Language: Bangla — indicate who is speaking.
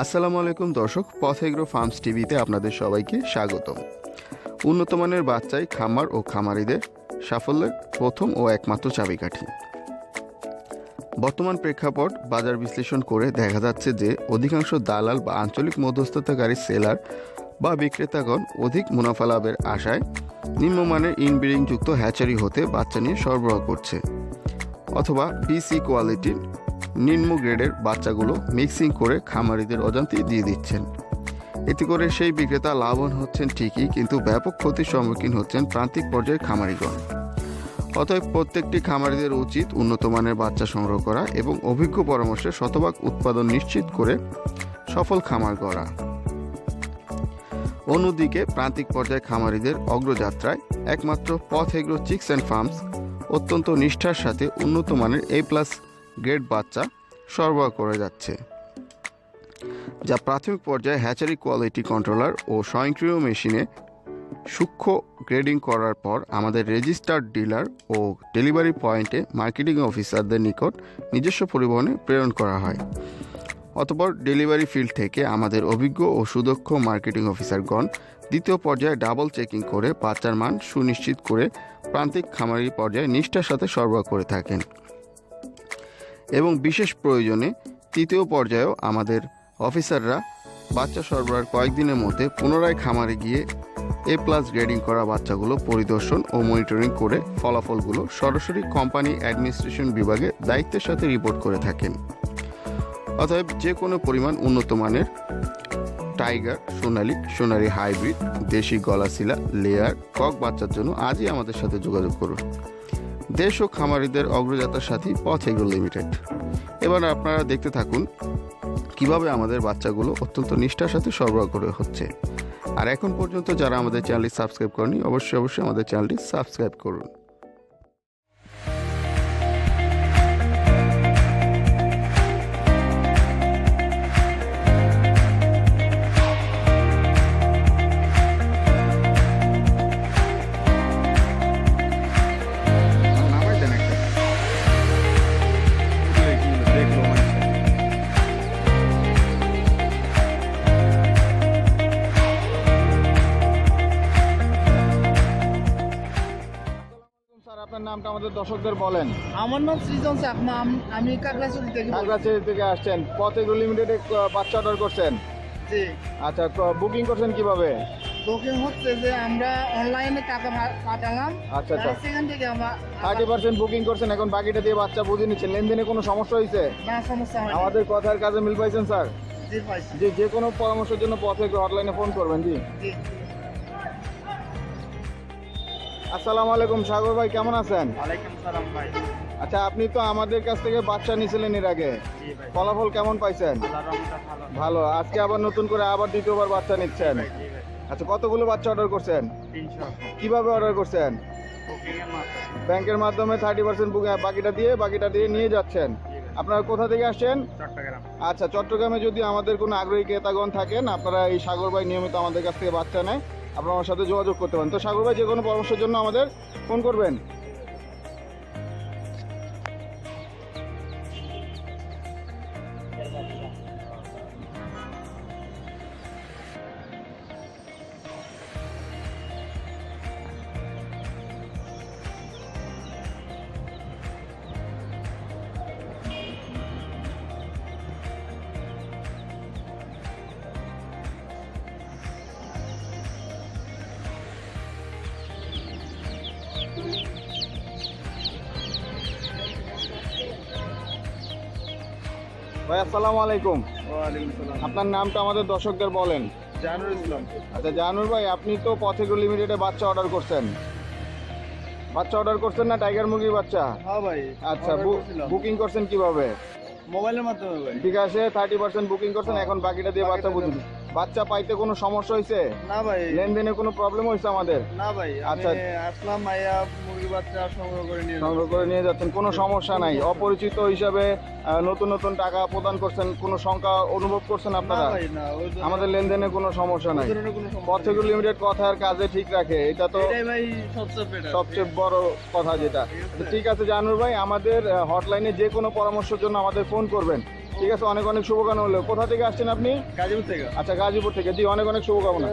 Speaker 1: আসসালামু আলাইকুম দর্শক পথ এগ্রো ফার্মস টিভিতে আপনাদের সবাইকে স্বাগতম। উন্নত মানের বাচ্চাই খামার ও খামারিদের সাফল্যের প্রথম ও একমাত্র চাবিকাঠি। বর্তমান প্রেক্ষাপট বাজার বিশ্লেষণ করে দেখা যাচ্ছে যে অধিকাংশ দালাল বা আঞ্চলিক মধ্যস্থতাকারী সেলার বা বিক্রেতাগণ অধিক মুনাফা লাভের আশায় নিম্নমানের ইনব্রিডিং যুক্ত হ্যাচারি হতে বাচ্চা নিয়ে সরবরাহ করছে। অথবা বিসি কোয়ালিটির নিম্ন গ্রেডের বাচ্চাগুলো মিক্সিং করে খামারিদের অজান্তেই দিয়ে দিচ্ছেন। এতে করে সেই বিক্রেতা লাভবান হচ্ছেন ঠিকই, কিন্তু ব্যাপক ক্ষতির সম্মুখীন হচ্ছেন প্রান্তিক পর্যায়ের খামারিগণ। অতএব প্রত্যেকটি খামারিদের উচিত উন্নত মানের বাচ্চা সংগ্রহ করা এবং অভিজ্ঞ পরামর্শে শতভাগ উৎপাদন নিশ্চিত করে সফল খামার গড়া। অন্যদিকে প্রান্তিক পর্যায়ে খামারিদের অগ্রযাত্রায় একমাত্র পথ এগ্রো চিক্স অ্যান্ড ফার্মস, অত্যন্ত নিষ্ঠার সাথে উন্নত মানের এ প্লাস গ্রেড বাচ্চা সরবরাহ করে যাচ্ছে, যা প্রাথমিক পর্যায়ে হ্যাচারি কোয়ালিটি কন্ট্রোলার ও স্বয়ংক্রিয় মেশিনে সূক্ষ্ম গ্রেডিং করার পর আমাদের রেজিস্টার্ড ডিলার ও ডেলিভারি পয়েন্টে মার্কেটিং অফিসারদের নিকট নিজস্ব পরিবহনে প্রেরণ করা হয়। অতপর ডেলিভারি ফিল্ড থেকে আমাদের অভিজ্ঞ ও সুদক্ষ মার্কেটিং অফিসারগণ দ্বিতীয় পর্যায়ে ডাবল চেকিং করে বাচ্চার মান সুনিশ্চিত করে প্রান্তিক খামারি পর্যায়ে নিষ্ঠার সাথে সরবরাহ করে থাকেন। এবং বিশেষ প্রয়োজনে তৃতীয় পর্যায়েও আমাদের অফিসাররা বাচ্চা সরবরাহের কয়েকদিনের মধ্যে পুনরায় খামারে গিয়ে এ প্লাস গ্রেডিং করা বাচ্চাগুলো পরিদর্শন ও মনিটরিং করে ফলাফলগুলো সরাসরি কোম্পানি অ্যাডমিনিস্ট্রেশন বিভাগে দায়িত্বের সাথে রিপোর্ট করে থাকেন। অতএব যে কোনো পরিমাণ উন্নত মানের টাইগার সোনালি সোনালি হাইব্রিড দেশি গলাশিলা লেয়ার কক বাচ্চার জন্য আজই আমাদের সাথে যোগাযোগ করুন। দেশ ও খামারিদের অগ্রযাত্রার সাথী পথ এগ্রো লিমিটেড এবার আপনারা দেখতে থাকুন, কীভাবে আমাদের বাচ্চাগুলো অত্যন্ত নিষ্ঠার সাথে সরবরাহ করে হচ্ছে। আর এখন পর্যন্ত যারা আমাদের চ্যানেলটি সাবস্ক্রাইব করেনি অবশ্যই অবশ্যই আমাদের চ্যানেলটি সাবস্ক্রাইব করুন।
Speaker 2: নামটা আমাদের দর্শকদের বলেন।
Speaker 3: আমার নাম সৃজন চাকমা আম- আমি কাকড়াচুরি থেকে।
Speaker 2: থেকে আসছেন। এগ্রো লিমিটেডে বাচ্চা অর্ডার করছেন?
Speaker 3: জি।
Speaker 2: আচ্ছা বুকিং করছেন কীভাবে?
Speaker 3: বুকিং হচ্ছে যে আমরা অনলাইনে টাকা পাঠালাম।
Speaker 2: আচ্ছা, আচ্ছা।
Speaker 3: সেখান থেকে আমরা
Speaker 2: থার্টি পার্সেন্ট বুকিং করছেন এখন বাকিটা দিয়ে বাচ্চা বুঝে নিচ্ছেন। লেনদেনে কোনো সমস্যা হয়েছে
Speaker 3: না সমস্যা হয়
Speaker 2: আমাদের কথার কাজে মিল পাইছেন স্যার?
Speaker 3: জি পাইছি।
Speaker 2: যে যে কোনো পরামর্শের জন্য পথে হটলাইনে ফোন করবেন জি।
Speaker 3: জি।
Speaker 2: আসসালামু আলাইকুম সাগর ভাই কেমন আছেন?
Speaker 3: সালাম ভাই।
Speaker 2: আচ্ছা আপনি তো আমাদের কাছ থেকে বাচ্চা নিয়েছিলেন এর আগে। ফলাফল কেমন পাইছেন?
Speaker 3: ভালো।
Speaker 2: আজকে আবার নতুন করে আবার দ্বিতীয়বার বাচ্চা নিচ্ছেন। আচ্ছা কতগুলো বাচ্চা অর্ডার করছেন? কীভাবে অর্ডার করছেন? ব্যাংকের মাধ্যমে থার্টি পার্সেন্ট বাকিটা দিয়ে বাকিটা দিয়ে নিয়ে যাচ্ছেন। আপনারা কোথা থেকে আসছেন? আচ্ছা চট্টগ্রামে যদি আমাদের কোনো আগ্রহী ক্রেতাগণ থাকেন আপনারা এই সাগর ভাই নিয়মিত আমাদের কাছ থেকে বাচ্চা নেয়। আপনারা আমার সাথে যোগাযোগ করতে পারেন। তো সাগর ভাই, যে কোনো পরামর্শের জন্য আমাদের ফোন করবেন। ভাই আসসালামু আলাইকুম। আপনার নামটা আমাদের দর্শকদের বলেন।
Speaker 3: ইসলাম।
Speaker 2: আচ্ছা জাহানুর ভাই আপনি তো পথেগো লিমিটেডে বাচ্চা অর্ডার করছেন। বাচ্চা অর্ডার করছেন না টাইগার মুরগির বাচ্চা?
Speaker 3: হ্যাঁ ভাই
Speaker 2: আচ্ছা বুকিং করছেন কীভাবে?
Speaker 3: মোবাইলের মাধ্যমে ভাই।
Speaker 2: বিকাশে থার্টি পার্সেন্ট বুকিং করছেন এখন বাকিটা দিয়ে বাচ্চা বুঝুন বাচ্চা পাইতে কোনো সমস্যা হয়েছে
Speaker 3: না ভাই।
Speaker 2: লেনদেনে কোনো প্রবলেম হয়েছে আমাদের?
Speaker 3: না ভাই
Speaker 2: আচ্ছা।
Speaker 3: আসলাম মাইয়া মুরগি বাচ্চা সংগ্রহ করে নিয়ে
Speaker 2: সংগ্রহ করে নিয়ে যাচ্ছেন কোনো সমস্যা নাই। অপরিচিত হিসাবে নতুন নতুন টাকা প্রদান করছেন কোনো সংখ্যা অনুভব করছেন আপনারা? আমাদের লেনদেনে কোনো সমস্যা নাই। পথেগুলো। লিমিটেড কথার কাজে ঠিক রাখে এটা তো
Speaker 3: সবচেয়ে
Speaker 2: বড় কথা যেটা। ঠিক আছে। জানুর ভাই আমাদের হটলাইনে যে কোনো পরামর্শের জন্য আমাদের ফোন করবেন। ঠিক আছে অনেক অনেক শুভকামনা হলো। কোথা থেকে আসছেন আপনি?
Speaker 3: গাজীপুর থেকে।
Speaker 2: আচ্ছা গাজীপুর থেকে। জি অনেক অনেক শুভকামনা।